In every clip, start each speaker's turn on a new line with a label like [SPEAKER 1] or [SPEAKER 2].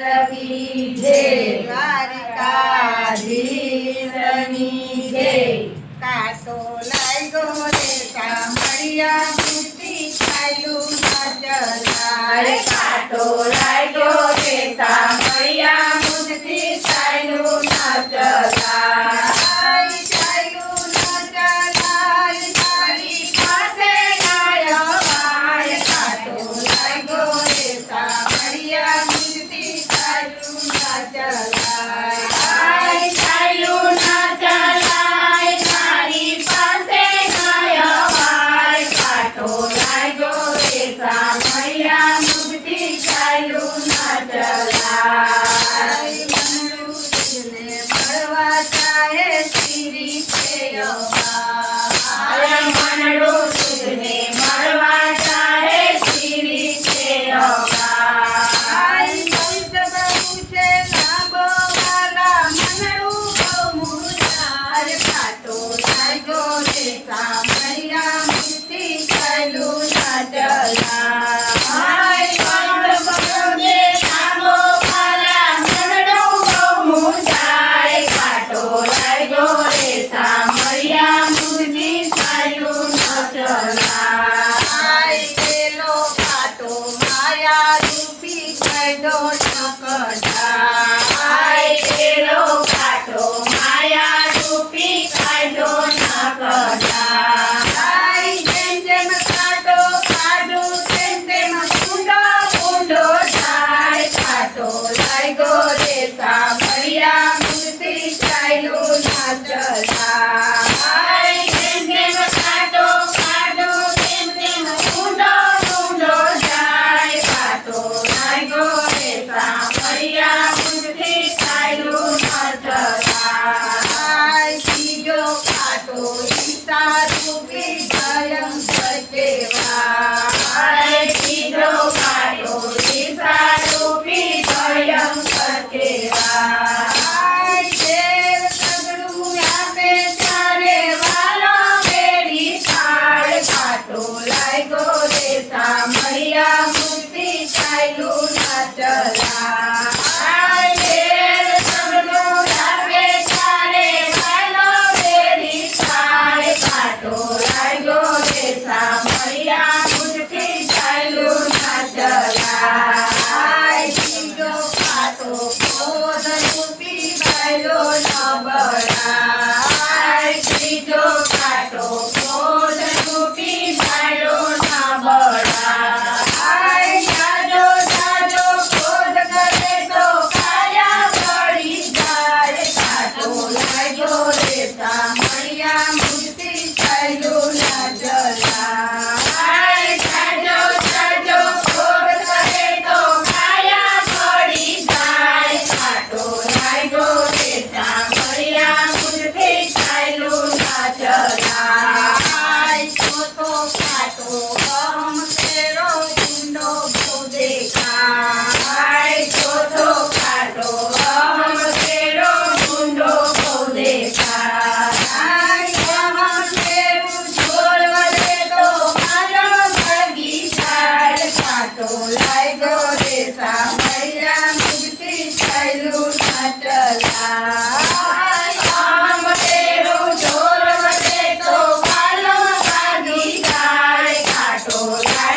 [SPEAKER 1] દ્વારકાધીશની જય કાટો લાગ્યો રે સામળિયા મૂર્તિ કાયલું કાટો લાગ્યો
[SPEAKER 2] head.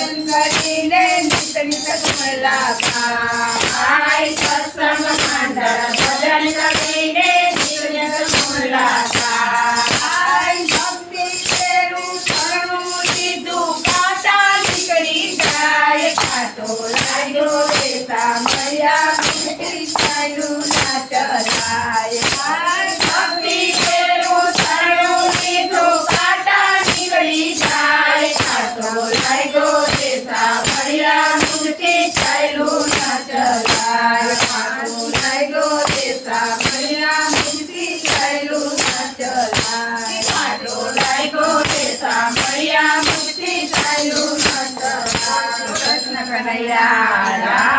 [SPEAKER 2] सुंदरीने दिसली तुम्हाला
[SPEAKER 1] पाय Sanidad.